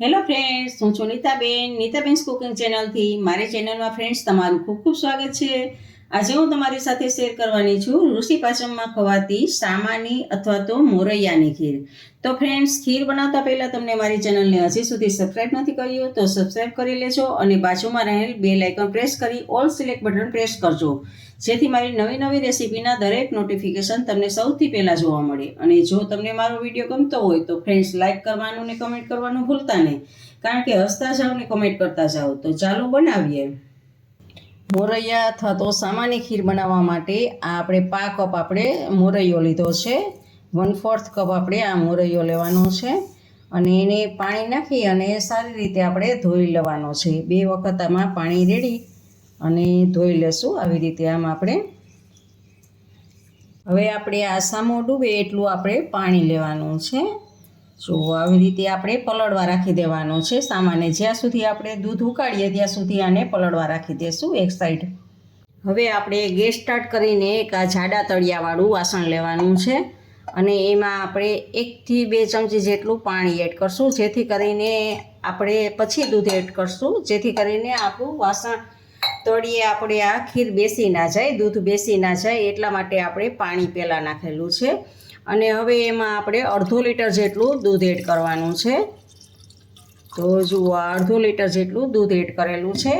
Hello friends હું છું Nitaben. નીતાબેન્સ cooking ચેનલથી મારી ચેનલમાં ફ્રેન્ડ્સ તમારું ખૂબ ખૂબ સ્વાગત છે. આજે હું તમારી સાથે શેર કરવાની છું ઋષિ પાચમમાં ખવાતી સામાની અથવા તો મોરૈયાની ખીર. તો ફ્રેન્ડ્સ ખીર બનાવતા પહેલાં તમને મારી ચેનલને હજી સુધી સબસ્ક્રાઇબ નથી કર્યું તો સબસ્ક્રાઇબ કરી લેજો અને બાજુમાં રહેલ બે લાઇકન પ્રેસ કરી ઓલ સિલેક્ટ બટન પ્રેસ કરજો. જેથી મારી નવી નવી રેસીપીના દરેક નોટિફિકેશન તમને સૌથી પહેલાં જોવા મળે. અને જો તમને મારો વીડિયો ગમતો હોય તો ફ્રેન્ડ્સ લાઇક કરવાનું ને કમેન્ટ કરવાનું ભૂલતા નહીં. કારણ કે હસતા જાઓ ને કમેન્ટ કરતા જાઓ તો ચાલો બનાવીએ. મોરૈયા તો સામાન્ય ખીર બનાવવા માટે આ આપણે પા કપ આપણે મોરૈયો લીધો છે. વન ફોર્થ કપ આપણે આ મોરૈયો લેવાનો છે અને એને પાણી નાખી અને સારી રીતે આપણે ધોઈ લેવાનો છે. બે વખત આમાં પાણી રેડી અને ધોઈ લેશું. આવી રીતે આમ આપણે હવે આપણે આ સામો ડૂબે એટલું આપણે પાણી લેવાનું છે. જો આવી રીતે આપણે પલળવા રાખી દેવાનો છે. સામાન્ય જ્યાં સુધી આપણે દૂધ ઉકાળીએ ત્યાં સુધી આને પલળવા રાખી દેશું એક સાઈડ હવે આપણે ગેસ સ્ટાર્ટ કરીને એક આ જાડા તળિયાવાળું વાસણ લેવાનું છે અને એમાં આપણે એકથી બે ચમચી જેટલું પાણી એડ કરશું, જેથી કરીને આપણે પછી દૂધ એડ કરશું. જેથી કરીને આપણું વાસણ તળીએ આપણે આ ખીર બેસી ના જાય, દૂધ બેસી ના જાય, એટલા માટે આપણે પાણી પહેલાં નાખેલું છે. અને હવે એમાં આપણે અડધો લીટર જેટલું દૂધ એડ કરવાનું છે. તો જુઓ અડધો લીટર જેટલું દૂધ એડ કરેલું છે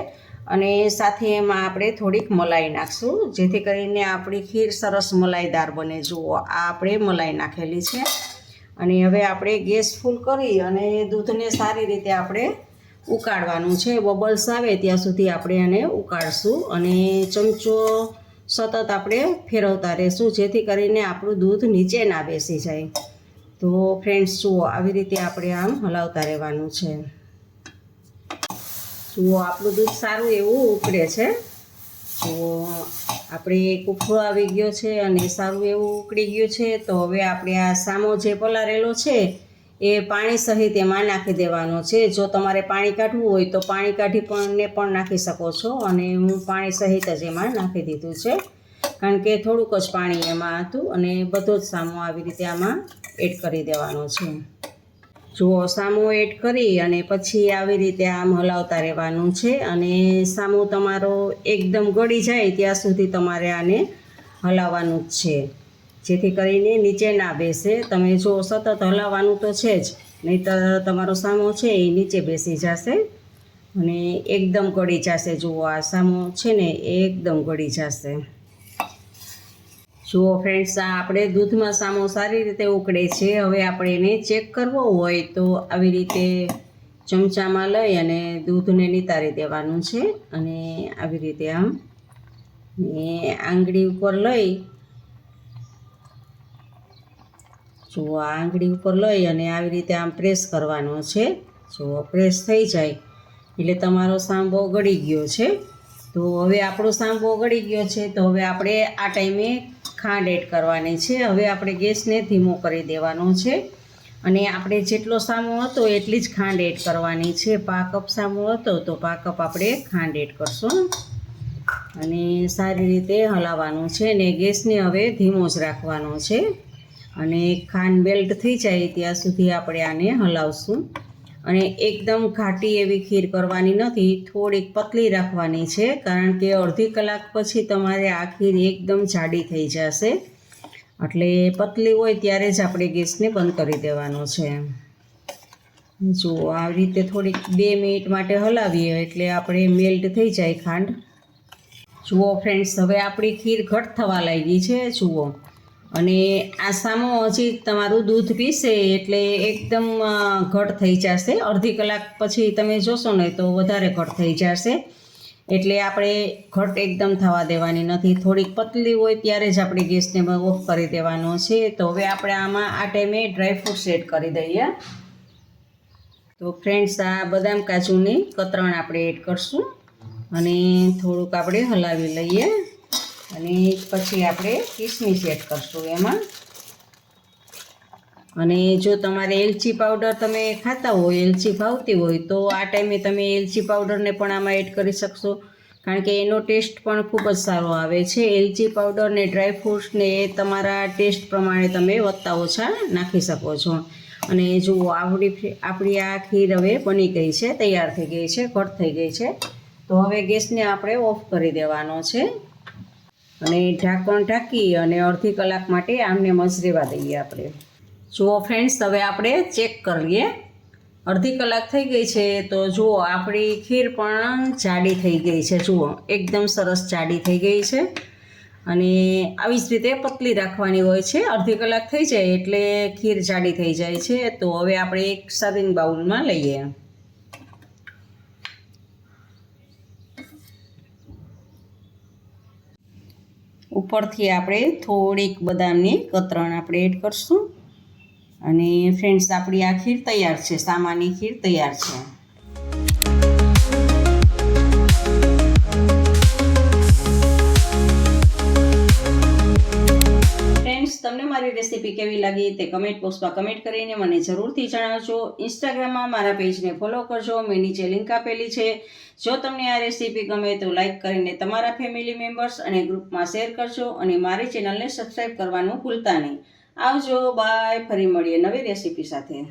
અને સાથે એમાં આપણે થોડીક મલાઈ નાખશું, જેથી કરીને આપણી ખીર સરસ મલાઈદાર બને. જુઓ, આ આપણે મલાઈ નાખેલી છે. અને હવે આપણે ગેસ ફૂલ કરી અને દૂધને સારી રીતે આપણે ઉકાળવાનું છે. બબલ્સ આવે ત્યાં સુધી આપણે એને ઉકાળશું અને ચમચો સતત આપણે ફેરવતા રહેશું, જેથી કરીને આપણું દૂધ નીચે ના બેસી જાય. તો ફ્રેન્ડ્સ જુઓ, આવી રીતે આપણે આમ હલાવતા રહેવાનું છે. જુઓ, આપણું દૂધ સારું એવું ઉકળે છે. તો આપણે કૂફળો આવી ગયો છે અને સારું એવું ઉકળી ગયું છે. તો હવે આપણે આ સામો જે પલારેલો છે એ પાણી સહિત એમાં નાખી દેવાનો છે. જો તમારે પાણી કાઢવું હોય તો પાણી કાઢી પણ ને પણ નાખી શકો છો અને હું પાણી સહિત જ એમાં નાખી દીધું છે. કારણ કે થોડુંક જ પાણી એમાં હતું અને બધો જ સામો આવી રીતે આમાં એડ કરી દેવાનો છે. જુઓ, સામો એડ કરી અને પછી આવી રીતે આમ હલાવતા રહેવાનું છે અને સામો તમારો એકદમ ગળી જાય ત્યાં સુધી તમારે આને હલાવવાનું જ છે. જેથી કરીને નીચે ના બેસે. તમે જો સતત હલાવવાનું તો છે જ નહીં તો તમારો સામો છે એ નીચે બેસી જશે. અને એકદમ ગળી જશે. જુઓ આ સામો છે ને, એકદમ ગળી જશે. જુઓ ફ્રેન્ડ્સ આ આપણે દૂધમાં સામો સારી રીતે ઉકળે છે. હવે આપણે એને ચેક કરવો હોય તો આવી રીતે ચમચામાં લઈ અને દૂધને નિતારી દેવાનું છે. અને આવી રીતે આમ ને આંગળી ઉપર લઈ જુઓ આ આંગળી ઉપર લઈ અને આવી રીતે આમ પ્રેસ કરવાનો છે જુઓ પ્રેસ થઈ જાય, એટલે તમારો સાંભો ગળી ગયો છે. તો હવે આપણો સાંભો ગળી ગયો છે, તો હવે આપણે આ ટાઈમે ખાંડ એડ કરવાની છે. હવે આપણે ગેસને ધીમો કરી દેવાનો છે. અને આપણે જેટલો સામો હતો એટલી જ ખાંડ એડ કરવાની છે. પાકઅપ સામો હતો તો પા કપ આપણે ખાંડ એડ કરશું. અને સારી રીતે હલાવવાનું છે અને ગેસને હવે ધીમો જ રાખવાનો છે. અને ખાંડ મેલ્ટ થઈ જાય ત્યાં સુધી આપણે આને હલાવશું. અને એકદમ ઘાટી એવી ખીર કરવાની નથી, થોડીક પતલી રાખવાની છે, કારણ કે અડધી કલાક પછી તમારે આ ખીર એકદમ જાડી થઈ જશે. એટલે પતલી હોય ત્યારે જ આપણે ગેસને બંધ કરી દેવાનો છે. જો આવી રીતે થોડીક બે મિનિટ માટે હલાવીએ એટલે આપણે મેલ્ટ થઈ જાય ખાંડ. જુઓ ફ્રેન્ડ્સ હવે આપણી ખીર ઘટ થવા લાગી છે, જુઓ. અને આ સામો હજી તમારું દૂધ પીશે એટલે એકદમ ઘટ થઈ જશે. અડધી કલાક પછી તમે જોશો ને તો વધારે ઘટ થઈ જશે. એટલે આપણે ઘટ એકદમ થવા દેવાની નથી. થોડીક પતલી હોય ત્યારે જ આપણે ગેસને ઓફ કરી દેવાનો છે. તો હવે આપણે આમાં આ ટાઈમે ડ્રાયફ્રૂટ્સ એડ કરી દઈએ. તો ફ્રેન્ડ્સ, આ બદામ કાજુની કતરણ આપણે એડ કરશું. અને થોડુંક આપણે હલાવી લઈએ. અને પછી આપણે કિસમિસ એડ કરશું એમાં. અને જો તમારે એલચી પાવડર તમે ખાતા હોય, એલચી ભાવતી હોય, તો આ ટાઈમે તમે એલચી પાવડરને પણ આમાં એડ કરી શકશો. કારણ કે એનો ટેસ્ટ પણ ખૂબ જ સારો આવે છે. એલચી પાવડર ને ડ્રાય એ તમારા ટેસ્ટ પ્રમાણે તમે વધતા ઓછા નાખી શકો છો. અને જુઓ આપણી આપણી આ ખીર હવે બની ગઈ છે, તૈયાર થઈ ગઈ છે, ઘટ થઈ ગઈ છે. તો હવે ગેસને આપણે ઓફ કરી દેવાનો છે. અને ઢાંકણ ઢાંકી અને અડધી કલાક માટે આમને મસરેવા દઈએ આપણે. જુઓ ફ્રેન્ડ્સ હવે આપણે ચેક કરીએ. અડધી કલાક થઈ ગઈ છે તો જુઓ, આપણી ખીર પણ જાડી થઈ ગઈ છે. જુઓ, એકદમ સરસ જાડી થઈ ગઈ છે. અને આવી જ રીતે પતલી રાખવાની હોય છે. અડધી કલાક થઈ જાય એટલે ખીર જાડી થઈ જાય છે. તો હવે આપણે એક સર્વિંગ બાઉલમાં લઈએ. ઉપરથી આપણે થોડીક બદામની કતરણ આપણે એડ કરશું. અને ફ્રેન્ડ્સ આપણી આ ખીર તૈયાર છે સામાની ખીર તૈયાર છે. કેવી લાગી તે કમેન્ટ બોક્સમાં કમેન્ટ કરીને મને જરૂરથી જણાવજો. ઇન્સ્ટાગ્રામમાં મારા પેજને ફોલો કરજો. મેં નીચે લિંક આપેલી છે. જો તમને આ રેસીપી ગમે તો લાઇક કરીને તમારા ફેમિલી મેમ્બર્સ અને ગ્રુપમાં શેર કરજો અને મારી ચેનલને સબસ્ક્રાઈબ કરવાનું ભૂલતા નહીં. આવજો બાય ફરી મળીએ નવી રેસીપી સાથે.